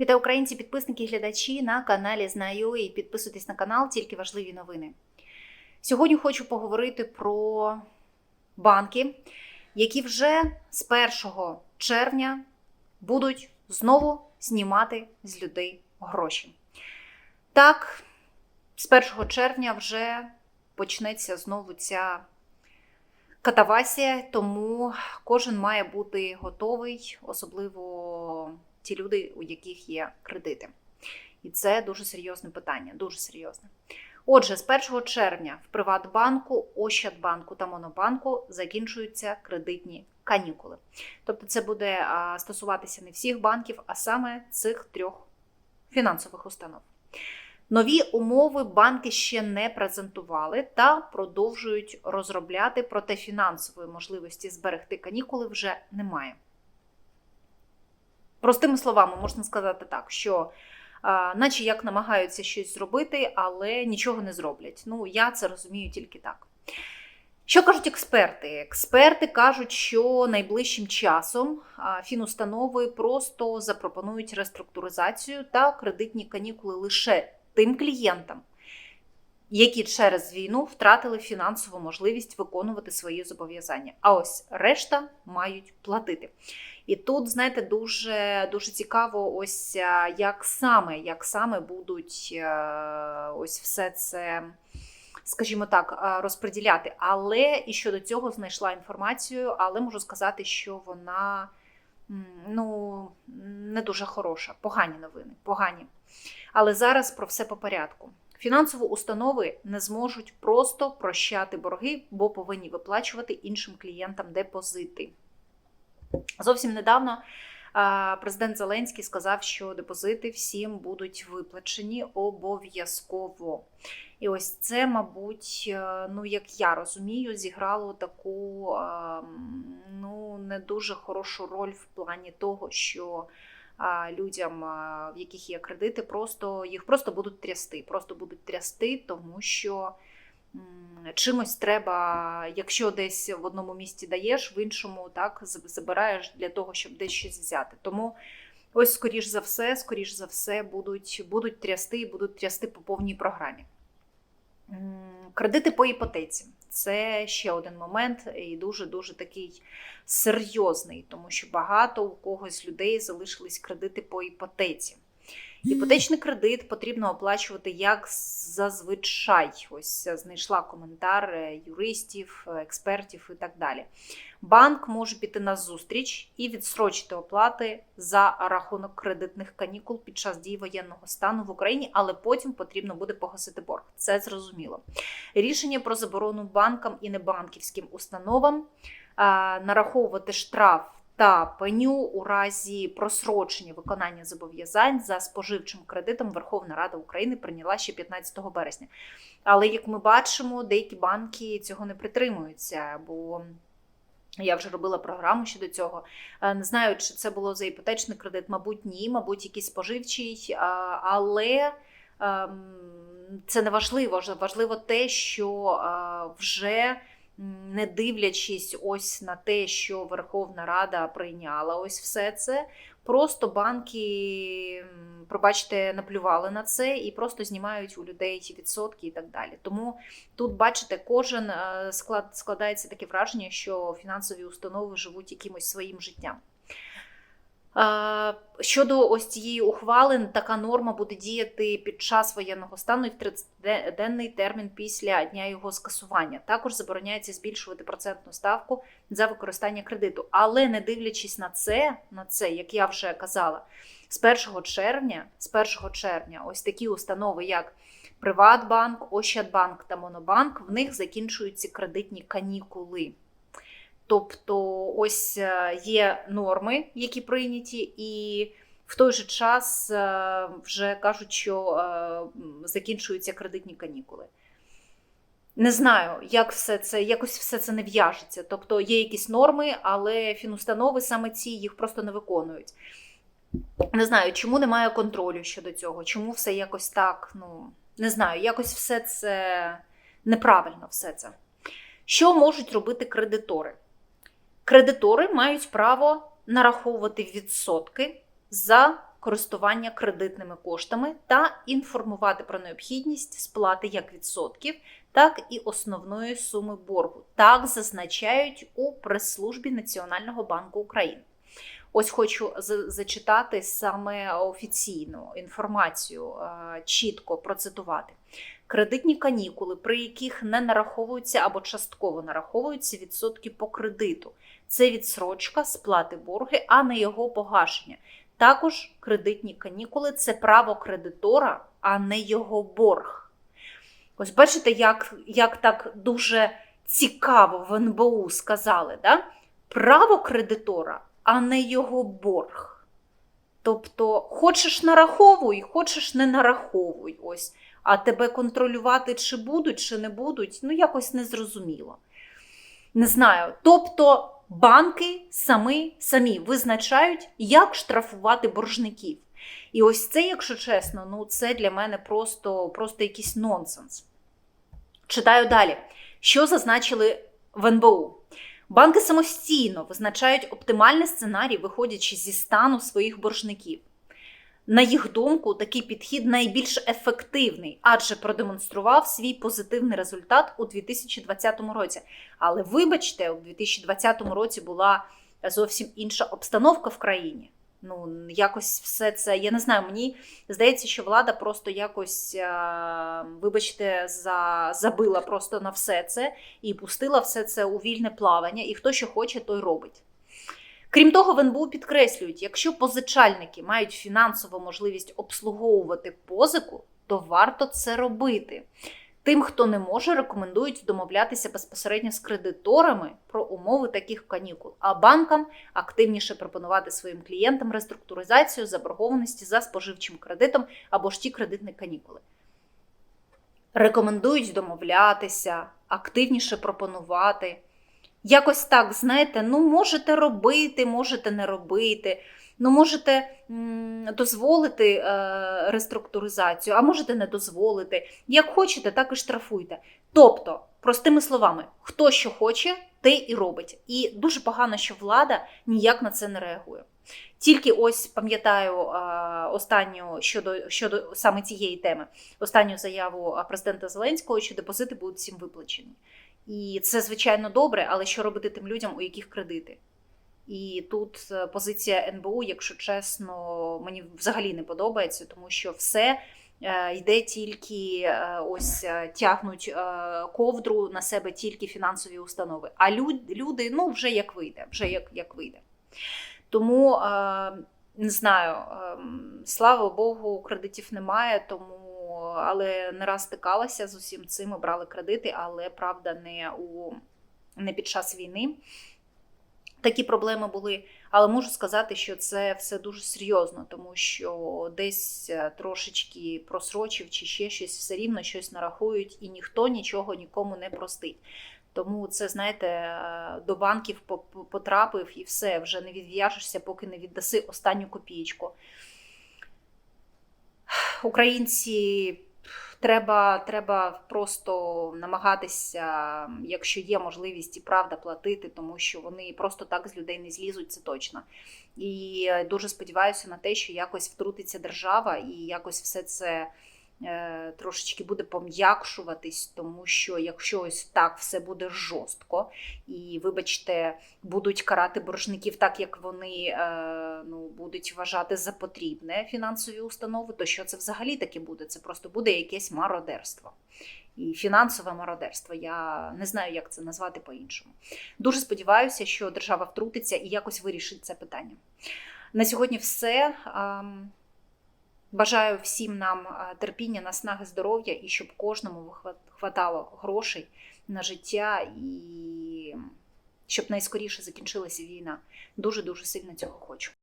Вітаю українці, підписники, глядачі на каналі Знаю і підписуйтесь на канал, тільки важливі новини. Сьогодні хочу поговорити про банки, які вже з 1 червня будуть знову знімати з людей гроші. Так, з 1 червня вже почнеться знову ця катавасія, тому кожен має бути готовий, особливо ті люди, у яких є кредити. І це дуже серйозне питання, дуже серйозне. Отже, з 1 червня в Приватбанку, Ощадбанку та Монобанку закінчуються кредитні канікули. Тобто, це буде стосуватися не всіх банків, а саме цих трьох фінансових установ. Нові умови банки ще не презентували та продовжують розробляти, проте фінансової можливості зберегти канікули вже немає. Простими словами, можна сказати так, що наче як намагаються щось зробити, але нічого не зроблять. Ну, я це розумію тільки так. Що кажуть експерти? Експерти кажуть, що найближчим часом фінустанови просто запропонують реструктуризацію та кредитні канікули лише тим клієнтам, які через війну втратили фінансову можливість виконувати свої зобов'язання. А ось решта мають платити. І тут, знаєте, дуже дуже цікаво, ось е, як саме як саме будуть е, ось все це, скажімо так, е, розподіляти. Але і щодо цього знайшла інформацію, але можу сказати, що вона ну, не дуже хороша. Погані новини, погані. Але зараз про все по порядку. Фінансові установи не зможуть просто прощати борги, бо повинні виплачувати іншим клієнтам депозити. Зовсім недавно президент Зеленський сказав, що депозити всім будуть виплачені обов'язково. І ось це, мабуть, е, ну як я розумію, зіграло таку ну не дуже хорошу роль в плані того, що людям, в яких є кредити, просто їх просто будуть трясти. Просто будуть трясти, тому що чимось треба, якщо десь в одному місці даєш, в іншому так забираєш для того, щоб десь щось взяти. Тому ось, скоріш за все, скоріш за все, будуть, будуть трясти і будуть трясти по повній програмі. Кредити по іпотеці. Це ще один момент, і дуже-дуже такий серйозний, тому що багато у когось людей залишились кредити по іпотеці. Іпотечний кредит потрібно оплачувати як зазвичай. Ось знайшла коментар е, юристів, е, експертів і так далі. Банк може піти на зустріч і відстрочити оплати за рахунок кредитних канікул під час дії воєнного стану в Україні, але потім потрібно буде погасити борг. Це зрозуміло. Рішення про заборону банкам і небанківським установам нараховувати штраф та пеню у разі просрочення виконання зобов'язань за споживчим кредитом Верховна Рада України прийняла ще 15 березня. Але як ми бачимо, деякі банки цього не притримуються, бо я вже робила програму щодо цього. Е, не знаю, чи це було за іпотечний кредит, мабуть, ні, мабуть, якийсь споживчий, але ем, це не важливо. Важливо те, що е, вже не дивлячись ось на те, що Верховна Рада прийняла ось все це. Просто банки, пробачте, наплювали на це і просто знімають у людей ті відсотки і так далі. Тому тут, бачите, кожен е, склад складається таке враження, що фінансові установи живуть якимось своїм життям. Щодо ось цієї ухвали, така норма буде діяти під час воєнного стану і в 30-денний термін після дня його скасування. Також забороняється збільшувати процентну ставку за використання кредиту. Але не дивлячись на це, на це, як я вже казала, з 1 червня, з 1 червня, ось такі установи, як Приватбанк, Ощадбанк та Монобанк, в них закінчуються кредитні канікули. Тобто, ось е, є норми, які прийняті, і в той же час е, вже кажуть, що е, закінчуються кредитні канікули. Не знаю, як все це, якось все це не в'яжеться. Тобто є якісь норми, але фінустанови саме ці їх просто не виконують. Не знаю, чому немає контролю щодо цього, чому все якось так, ну, не знаю, якось все це неправильно все це. Що можуть робити кредитори? Кредитори мають право нараховувати відсотки за користування кредитними коштами та інформувати про необхідність сплати як відсотків, так і основної суми боргу. Так зазначають у прес-службі Національного банку України. Ось хочу зачитати саме офіційну інформацію, е, чітко процитувати. Кредитні канікули, при яких не нараховуються або частково нараховуються відсотки по кредиту. Це відсрочка сплати борги, а не його погашення. Також кредитні канікули це право кредитора, а не його борг. Ось бачите, як, як так дуже цікаво в НБУ сказали, да? право кредитора, а не його борг. Тобто, хочеш нараховуй, хочеш не нараховуй. Ось. А тебе контролювати, чи будуть, чи не будуть, ну якось незрозуміло. Не знаю. Тобто банки самі, самі визначають, як штрафувати боржників. І ось це, якщо чесно, ну це для мене просто, просто якийсь нонсенс. Читаю далі. Що зазначили в НБУ? Банки самостійно визначають оптимальний сценарій, виходячи зі стану своїх боржників. На їх думку, такий підхід найбільш ефективний, адже продемонстрував свій позитивний результат у 2020 році. Але вибачте, у 2020 році була зовсім інша обстановка в країні. Ну, якось все це, я не знаю, мені здається, що влада просто якось, е, вибачте, за, забила просто на все це і пустила все це у вільне плавання, і хто що хоче, той робить. Крім того, в підкреслюють, якщо позичальники мають фінансову можливість обслуговувати позику, то варто це робити. Тим, хто не може, рекомендують домовлятися безпосередньо з кредиторами про умови таких канікул, а банкам активніше пропонувати своїм клієнтам реструктуризацію заборгованості за споживчим кредитом або ж ті кредитні канікули. Рекомендують домовлятися, активніше пропонувати. Якось так, знаєте, ну можете робити, можете не робити. Ну, можете дозволити е, реструктуризацію, а можете не дозволити. Як хочете, так і штрафуйте. Тобто, простими словами, хто що хоче, те і робить. І дуже погано, що влада ніяк на це не реагує. Тільки ось пам'ятаю е, останню щодо щодо саме цієї теми, останню заяву президента Зеленського, що депозити будуть всім виплачені. І це звичайно добре, але що робити тим людям, у яких кредити? І тут е, позиція НБУ, якщо чесно, мені взагалі не подобається, тому що все е, йде тільки е, ось тягнуть ковдру на себе тільки фінансові установи. А люди, ну вже як вийде, вже як, як вийде. Тому не знаю, слава Богу, кредитів немає, тому. Але не раз стикалася з усім цим, ми брали кредити, але правда, не у не під час війни. Такі проблеми були, але можу сказати, що це все дуже серйозно, тому що десь трошечки просрочив чи ще щось, все рівно щось нарахують, і ніхто нічого нікому не простить. Тому це, знаєте, до банків потрапив і все, вже не відв'яжешся, поки не віддаси останню копієчку. Українці треба треба просто намагатися, якщо є можливість і правда платити, тому що вони просто так з людей не злізуть, це точно. І дуже сподіваюся на те, що якось втрутиться держава і якось все це. Е, трошечки буде пом'якшуватись, тому що якщо ось так все буде жорстко, і, вибачте, будуть карати боржників так, як вони е, ну, будуть вважати за потрібне фінансові установи, то що це взагалі таке буде? Це просто буде якесь мародерство. І фінансове мародерство. Я не знаю, як це назвати по-іншому. Дуже сподіваюся, що держава втрутиться і якось вирішить це питання. На сьогодні все. Бажаю всім нам терпіння, наснаги, здоров'я і щоб кожному хватало грошей на життя і щоб найскоріше закінчилася війна. Дуже дуже сильно цього хочу.